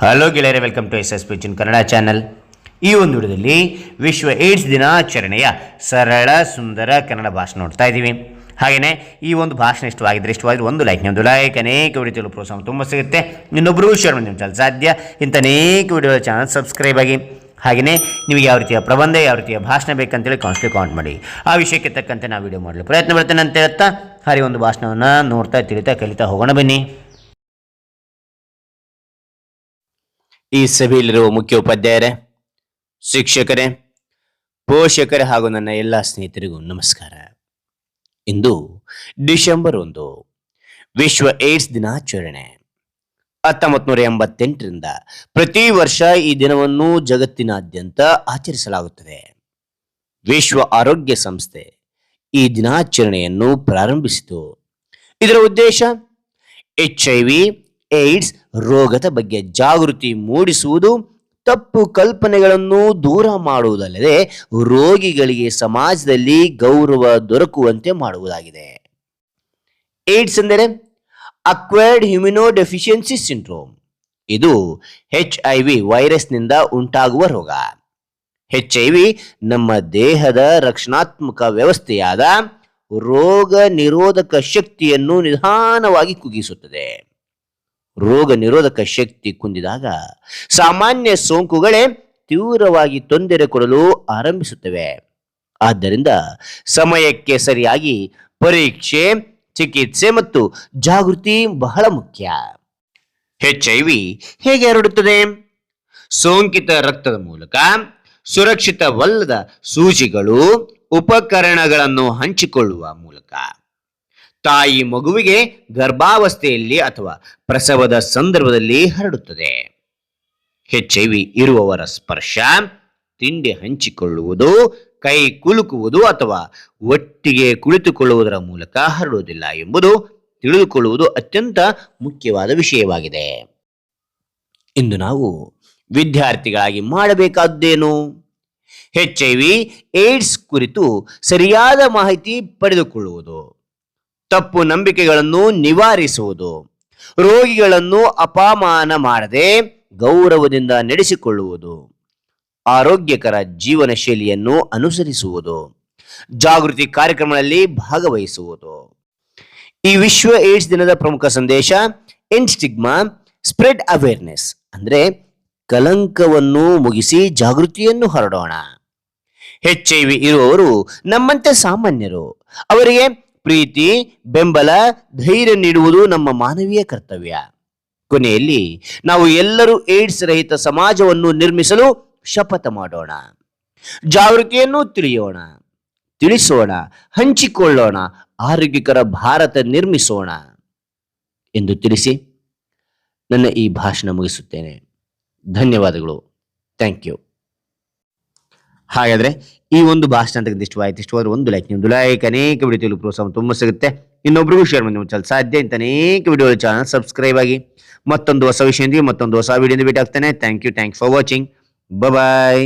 Hello ಗೆಳೆಯರೇ welcome to S S ಪಿಚಿನ್ Kannada channel ಈ ಒಂದು ವಿಡಿಯೋದಲ್ಲಿ ವಿಶ್ವ ಏಡ್ಸ್ ದಿನಾಚರಣೆಯ ಸರಳ, ಸುಂದರ ಕನ್ನಡ ಭಾಷಣ ನೋಡ್ತಾ ಇದ್ದೀವಿ. ಹಾಗೆಯೇ ಈ ಒಂದು ಭಾಷಣ ಇಷ್ಟವಾಗಿದ್ದರೆ ಇಷ್ಟವಾಗಿದ್ರೆ ಒಂದು ಲೈಕ್ ನಿಮ್ಮದು ಲೈಕ್ ಅನೇಕ ವಿಡಿಯೋ ಪ್ರೋತ್ಸಾಹ ತುಂಬ ಸಿಗುತ್ತೆ. ಇನ್ನೊಬ್ಬರು ಶೇರ್ ಮಾಡಿ ನಿಮ್ಮ ಸಾಧ್ಯ, ಇಂಥ ಅನೇಕ ವಿಡಿಯೋ ಚಾನಲ್ ಸಬ್ಸ್ಕ್ರೈಬ್ ಆಗಿ. ಹಾಗೆಯೇ ನಿಮಗೆ ಯಾವ ರೀತಿಯ ಪ್ರಬಂಧ, ಯಾವ ರೀತಿಯ ಭಾಷಣ ಬೇಕಂತೇಳಿ ಕಾನ್ಸ್ಟ್ಲಿ ಕಾಮೆಂಟ್ ಮಾಡಿ. ಆ ವಿಷಯಕ್ಕೆ ತಕ್ಕಂತೆ ನಾವು ವಿಡಿಯೋ ಮಾಡಲು ಪ್ರಯತ್ನ ಪಡ್ತೇನೆ ಅಂತ ಹೇಳ್ತಾ, ಹಾಗೆ ಒಂದು ಭಾಷಣವನ್ನು ನೋಡ್ತಾ, ತಿಳಿತಾ, ಕಲಿತಾ ಹೋಗೋಣ ಬನ್ನಿ. ಈ ಸಭೆಯಲ್ಲಿರುವ ಮುಖ್ಯೋಪಾಧ್ಯಾಯರೇ ಶಿಕ್ಷಕರೇ, ಪೋಷಕರೇ ಹಾಗೂ ನನ್ನ ಎಲ್ಲ ಸ್ನೇಹಿತರಿಗೂ ನಮಸ್ಕಾರ. ಇಂದು ಡಿಸೆಂಬರ್ ಒಂದು, ವಿಶ್ವ ಏಡ್ಸ್ ದಿನಾಚರಣೆ. ಹತ್ತೊಂಬತ್ತು ನೂರ ಎಂಬತ್ತೆಂಟರಿಂದ ಪ್ರತಿ ವರ್ಷ ಈ ದಿನವನ್ನು ಜಗತ್ತಿನಾದ್ಯಂತ ಆಚರಿಸಲಾಗುತ್ತದೆ. ವಿಶ್ವ ಆರೋಗ್ಯ ಸಂಸ್ಥೆ ಈ ದಿನಾಚರಣೆಯನ್ನು ಪ್ರಾರಂಭಿಸಿತು. ಇದರ ಉದ್ದೇಶ ಎಚ್ ಐ ವಿ ಏಡ್ಸ್ ರೋಗದ ಬಗ್ಗೆ ಜಾಗೃತಿ ಮೂಡಿಸುವುದು, ತಪ್ಪು ಕಲ್ಪನೆಗಳನ್ನು ದೂರ ಮಾಡುವುದಲ್ಲದೆ ರೋಗಿಗಳಿಗೆ ಸಮಾಜದಲ್ಲಿ ಗೌರವ ದೊರಕುವಂತೆ ಮಾಡುವುದಾಗಿದೆ. ಏಡ್ಸ್ ಎಂದರೆ ಅಕ್ವೈರ್ಡ್ ಹ್ಯುಮಿನೋ ಡೆಫಿಷಿಯನ್ಸಿ ಸಿಂಡ್ರೋಮ್ ಇದು ಹೆಚ್ ಐ ವಿ ವೈರಸ್ನಿಂದ ಉಂಟಾಗುವ ರೋಗ. ಎಚ್ ಐ ವಿ ನಮ್ಮ ದೇಹದ ರಕ್ಷಣಾತ್ಮಕ ವ್ಯವಸ್ಥೆಯಾದ ರೋಗ ನಿರೋಧಕ ಶಕ್ತಿಯನ್ನು ನಿಧಾನವಾಗಿ ಕುಗ್ಗಿಸುತ್ತದೆ. ರೋಗ ನಿರೋಧಕ ಶಕ್ತಿ ಕುಂದಿದಾಗ ಸಾಮಾನ್ಯ ಸೋಂಕುಗಳೇ ತೀವ್ರವಾಗಿ ತೊಂದರೆ ಕೊಡಲು ಆರಂಭಿಸುತ್ತವೆ. ಆದ್ದರಿಂದ ಸಮಯಕ್ಕೆ ಸರಿಯಾಗಿ ಪರೀಕ್ಷೆ, ಚಿಕಿತ್ಸೆ ಮತ್ತು ಜಾಗೃತಿ ಬಹಳ ಮುಖ್ಯ. ಎಚ್ ಐ ವಿ ಹೇಗೆ ಹರಡುತ್ತದೆ? ಸೋಂಕಿತ ರಕ್ತದ ಮೂಲಕ ಸುರಕ್ಷಿತವಲ್ಲದ ಸೂಜಿಗಳು, ಉಪಕರಣಗಳನ್ನು ಹಂಚಿಕೊಳ್ಳುವ ಮೂಲಕ. ತಾಯಿ ಮಗುವಿಗೆ ಗರ್ಭಾವಸ್ಥೆಯಲ್ಲಿ ಅಥವಾ ಪ್ರಸವದ ಸಂದರ್ಭದಲ್ಲಿ ಹರಡುತ್ತದೆ. ಎಚ್ ಐ ವಿ ಇರುವವರ ಸ್ಪರ್ಶ, ತಿಂಡಿ ಹಂಚಿಕೊಳ್ಳುವುದು, ಕೈ ಕುಲುಕುವುದು ಅಥವಾ ಒಟ್ಟಿಗೆ ಕುಳಿತುಕೊಳ್ಳುವುದರ ಮೂಲಕ ಹರಡುವುದಿಲ್ಲ ಎಂಬುದು ತಿಳಿದುಕೊಳ್ಳುವುದು ಅತ್ಯಂತ ಮುಖ್ಯವಾದ ವಿಷಯವಾಗಿದೆ. ಇಂದು ನಾವು ವಿದ್ಯಾರ್ಥಿಗಳಾಗಿ ಮಾಡಬೇಕಾದ್ದೇನು? ಹೆಚ್ ಐ ವಿ, ಏಡ್ಸ್ ಕುರಿತು ಸರಿಯಾದ ಮಾಹಿತಿ ಪಡೆದುಕೊಳ್ಳುವುದು. ತಪ್ಪು ನಂಬಿಕೆಗಳನ್ನು ನಿವಾರಿಸುವುದು. ರೋಗಿಗಳನ್ನು ಅಪಮಾನ ಮಾಡದೆ ಗೌರವದಿಂದ ನಡೆಸಿಕೊಳ್ಳುವುದು. ಆರೋಗ್ಯಕರ ಜೀವನ ಶೈಲಿಯನ್ನು ಅನುಸರಿಸುವುದು. ಜಾಗೃತಿ ಕಾರ್ಯಕ್ರಮಗಳಲ್ಲಿ ಭಾಗವಹಿಸುವುದು. ಈ ವಿಶ್ವ ಏಡ್ಸ್ ದಿನದ ಪ್ರಮುಖ ಸಂದೇಶ ಎಂಡ್ ಸ್ಟಿಗ್ಮಾ ಸ್ಪ್ರೆಡ್ ಅವೇರ್ನೆಸ್, ಅಂದ್ರೆ ಕಲಂಕವನ್ನು ಮುಗಿಸಿ ಜಾಗೃತಿಯನ್ನು ಹರಡೋಣ. ಎಚ್ ಐ ವಿ ಇರುವವರು ನಮ್ಮಂತೆ ಸಾಮಾನ್ಯರು. ಅವರಿಗೆ ಪ್ರೀತಿ, ಬೆಂಬಲ, ಧೈರ್ಯ ನೀಡುವುದು ನಮ್ಮ ಮಾನವೀಯ ಕರ್ತವ್ಯ. ಕೊನೆಯಲ್ಲಿ ನಾವು ಎಲ್ಲರೂ ಏಡ್ಸ್ ರಹಿತ ಸಮಾಜವನ್ನು ನಿರ್ಮಿಸಲು ಶಪಥ ಮಾಡೋಣ. ಜಾಗೃತಿಯನ್ನು ತಿಳಿಯೋಣ. ತಿಳಿಸೋಣ, ಹಂಚಿಕೊಳ್ಳೋಣ, ಆರೋಗ್ಯಕರ ಭಾರತ ನಿರ್ಮಿಸೋಣ. ಎಂದು ತಿಳಿಸಿ ನನ್ನ ಈ ಭಾಷಣ ಮುಗಿಸುತ್ತೇನೆ. ಧನ್ಯವಾದಗಳು. Thank you. ಹಾಗಾದ್ರೆ ಈ ಒಂದು ಭಾಷಣ ಅಂತ ಇಷ್ಟವಾಯಿತು ಇಷ್ಟವಾದ್ರೆ ಒಂದು ಲೈಕ್ ನಿಮ್ದು ಲೈಕ್ ಅನೇಕ ವಿಡಿಯೋ ಪ್ರೋತ್ಸಾಹ ತುಂಬ ಸಿಗುತ್ತೆ. ಇನ್ನೊಬ್ರಿಗೂ ಶೇರ್ ಮಾಡಿ ನಿಮ್ಮ ಸಾಧ್ಯ ಅಂತ ಅನೇಕ ವಿಡಿಯೋ ಚಾನಲ್ ಸಬ್ಸ್ಕ್ರೈಬ್ ಆಗಿ ಮತ್ತೊಂದು ಹೊಸ ವಿಷಯದೊಂದಿಗೆ ಮತ್ತೊಂದು ಹೊಸ ವಿಡಿಯೋದಿಂದ ಭೇಟಿ ಆಗ್ತಾನೆ. Thank you thank for watching bye